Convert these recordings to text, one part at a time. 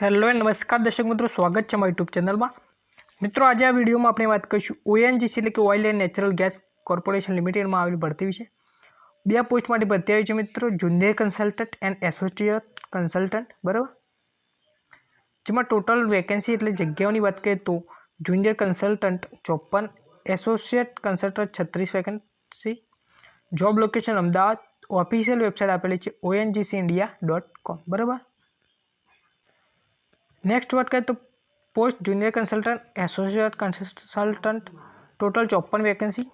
Hello and નમસ્કાર દર્શક મિત્રો, સ્વાગત છે મારી યુટ્યુબ ચેનલમાં. મિત્રો, આજે આ વિડીયોમાં આપણે વાત કરીશું ઓએનજીસી એટલે કે oil and natural gas corporation લિમિટેડમાં આવેલી ભરતી વિશે. બે પોસ્ટ માટે ભરતી આવી છે મિત્રો, junior consultant and associate consultant બરાબર? જેમાં ટોટલ વેકેન્સી એટલે જગ્યાઓની વાત કરીએ તો જુનિયર કન્સલ્ટન્ટ ચોપન એસોસિએટ કન્સલ્ટન્ટ છત્રીસ vacancy job location Ahmedabad official website આપેલી છે ઓએનજીસી ઇન્ડિયા ડોટ કોમ બરાબર? નેક્સ્ટ વાત કરીએ તો post junior consultant associate consultant total ચોપન વેકેન્સી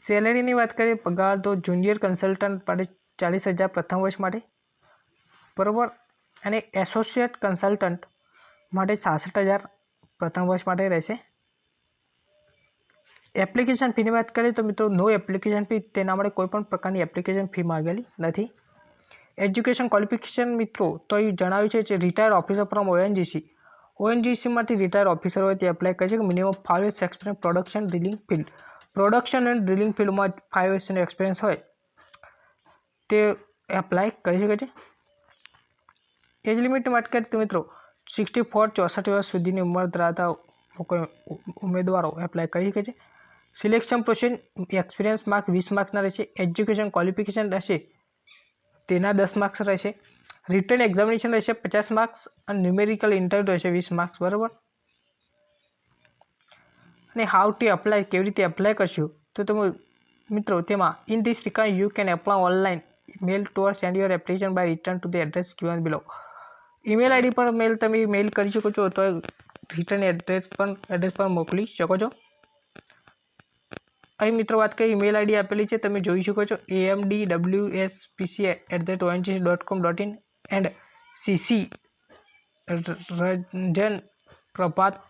સેલેરીની વાત કરીએ, પગાર તો જુનિયર કન્સલ્ટન્ટ માટે ચાલીસ હજાર પ્રથમ વર્ષ માટે. બરાબર? અને એસોસિએટ કન્સલ્ટન્ટ માટે છાસઠ હજાર પ્રથમ વર્ષ માટે રહેશે. એપ્લિકેશન ફીની વાત કરીએ તો મિત્રો નો એપ્લિકેશન ફી તેના માટે કોઈપણ પ્રકારની એપ્લિકેશન ફી માગેલી નથી. એજ્યુકેશન ક્વોલિફિકેશન મિત્રો, તો એ જણાવ્યું છે કે રિટાયર્ડ ઓફિસર ફ્રોમ ઓએનજીસી ઓએનજીસીમાંથી રિટાયર્ડ ઓફિસર હોય તે એપ્લાય કરી શકે minimum five years experience production drilling field production and drilling ફિલ્ડમાં ફાઇવ યર્સનો એક્સપિરિયન્સ હોય, તે એપ્લાય કરી શકે છે. એજ લિમિટની વાત કરીએ તો મિત્રો સિક્સટી ફોર ચોસઠ વર્ષ સુધીની ઉંમર ધરાવતા ઉમેદવારો એપ્લાય કરી શકે છે. સિલેક્શન પ્રોસેસ એક્સપિરિયન્સ માર્ક વીસ માર્કના રહેશે. એજ્યુકેશન ક્વોલિફિકેશન રહેશે. તેના દસ માર્ક્સ રહેશે. રિટર્ન એક્ઝામિનેશન રહેશે પચાસ માર્ક્સ અને ન્યુમેરિકલ ઇન્ટરવ્યૂ રહેશે વીસ માર્ક્સ બરાબર? અને હાઉ ટુ એપ્લાય કેવી રીતે એપ્લાય કરશો? તો તમે મિત્રો, તેમાં in this record you can apply online mail to or send your application by return to the address given below email ID પર મેલ તમે મેલ કરી શકો છો, તો રિટર્ન એડ્રેસ પણ એડ્રેસ પર મોકલી શકો છો. અહીં મિત્રો વાત કરીએ ઈમેલ આઈડી આપેલી છે, તમે જોઈ શકો છો AMD W S PC at the ONGC dot com dot in and CC Ranjan Prabhat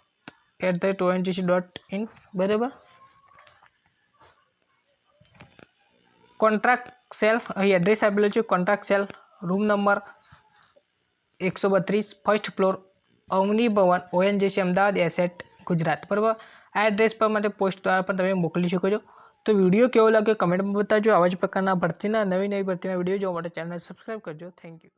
at the ONGC dot in બરાબર? કોન્ટ્રાક્ટ સેલ્ફ અહીં એડ્રેસ આપેલું છે કોન્ટ્રાક્ટ સેલ્ફ રૂમ નંબર એકસો બત્રીસ first floor Avani Bhavan ONGC Ahmedabad asset Gujarat, બરાબર? આ address પર માટે પોસ્ટ દ્વારા પણ તમે મોકલી શકો છો. તો વીડિયો કેવો લાગ્યો? કમેન્ટમાં બતાવજો. આવા જ પ્રકારના ભરતીના નવી નવી ભરતીના વીડિયો જોવા માટે ચેનલને સબસ્ક્રાઈબ કરજો. Thank you